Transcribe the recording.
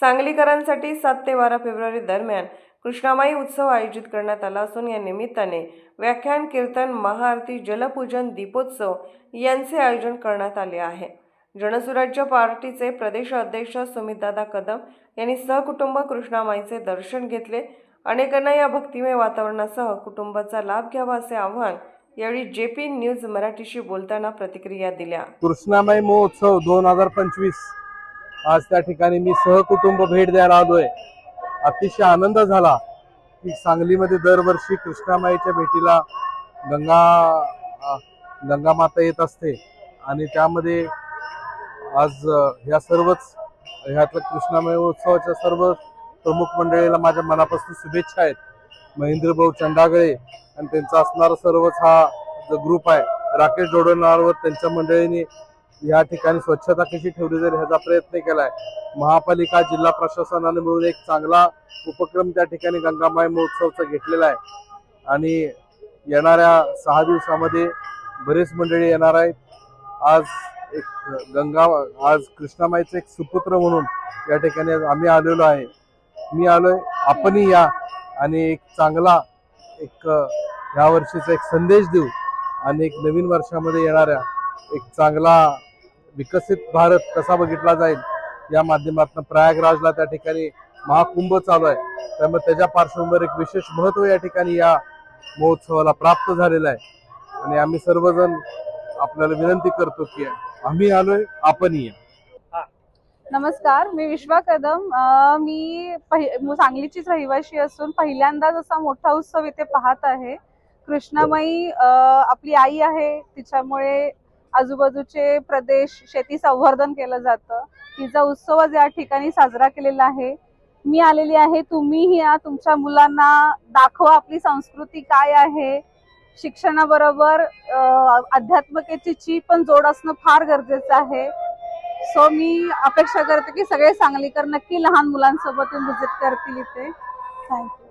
सांगलीकरांसाठी सात ते बारा फेब्रुवारी दरम्यान कृष्णामाई उत्सव आयोजित करण्यात आला असून या निमित्ताने व्याख्यान कीर्तन महाआरती जलपूजन दीपोत्सव यांचे आयोजन करण्यात आले आहे. जनसुराज्य पार्टीचे प्रदेश अध्यक्ष सुमितदादा कदम यांनी सहकुटुंब कृष्णामाईचे दर्शन घेतले. अनेकांना या भक्तिमय वातावरणासह कुटुंबाचा लाभ घ्यावा असे आव्हान यावेळी जे पी न्यूज मराठीशी बोलताना प्रतिक्रिया दिल्या. कृष्णामाई महोत्सव दोन हजार पंचवीस आज त्या ठिकाणी मी सहकुटुंब भेट द्यायला आलोय. अतिशय आनंद झाला की सांगलीमध्ये दरवर्षी कृष्णामाईच्या भेटीला गंगा गंगा माता येत असते. आणि त्यामध्ये आज ह्या सर्वच ह्यातल्या कृष्णामाई उत्सवाच्या सर्व प्रमुख मंडळीला माझ्या मनापासून शुभेच्छा आहेत. महेंद्र भाऊ चंडागळे आणि त्यांचा असणारा सर्वच हा जो ग्रुप आहे राकेश डोडणावर त्यांच्या मंडळीने या ठिकाणी स्वच्छता कशी ठेवली जाईल ह्याचा प्रयत्न केलाय. महापालिका जिल्हा प्रशासनाने मिळून एक चांगला उपक्रम त्या ठिकाणी गंगामाई महोत्सवचा घेतलेला आहे. आणि येणाऱ्या सहा दिवसामध्ये बरेच मंडळी येणार आहेत. आज एक गंगा आज कृष्णामाईचं एक सुपुत्र म्हणून या ठिकाणी आम्ही आलेलो आहे. मी आलोय आपणही या आणि एक चांगला एक ह्या वर्षीचा एक संदेश देऊ आणि एक नवीन वर्षामध्ये येणाऱ्या एक चांगला विकसित भारत कसा बघितला जाईल या माध्यमातून प्रयागराजला त्या ठिकाणी महाकुंभ चालू आहे. त्यामुळे त्याच्या पार्श्वभूमीवर एक विशेष महत्त्व या ठिकाणी या महोत्सवाला प्राप्त झालेलं आहे. आणि आम्ही सर्वजण आपल्याला विनंती करतो की आम्ही आलोय आपण या. नमस्कार मी विश्वा कदम. मी पहि- सांगलीचीच रहिवाशी असून पहिल्यांदाच असा मोठा उत्सव इथे पाहत आहे कृष्णामाई आपली आई आहे तिच्यामुळे आजूबाजूचे प्रदेश शेती संवर्धन केलं जातं. तिचा उत्सव आज या ठिकाणी साजरा केलेला आहे. मी आलेली आहे तुम्हीही या तुमच्या मुलांना दाखवा आपली संस्कृती काय आहे. शिक्षणाबरोबर अं, अध्यात्मकेची पण जोड असणं फार गरजेचं आहे. सो मी अपेक्षा करते की सगळे सांगलीकर नक्की लहान मुलांसोबत विजिट करतील इथे. थँक्यू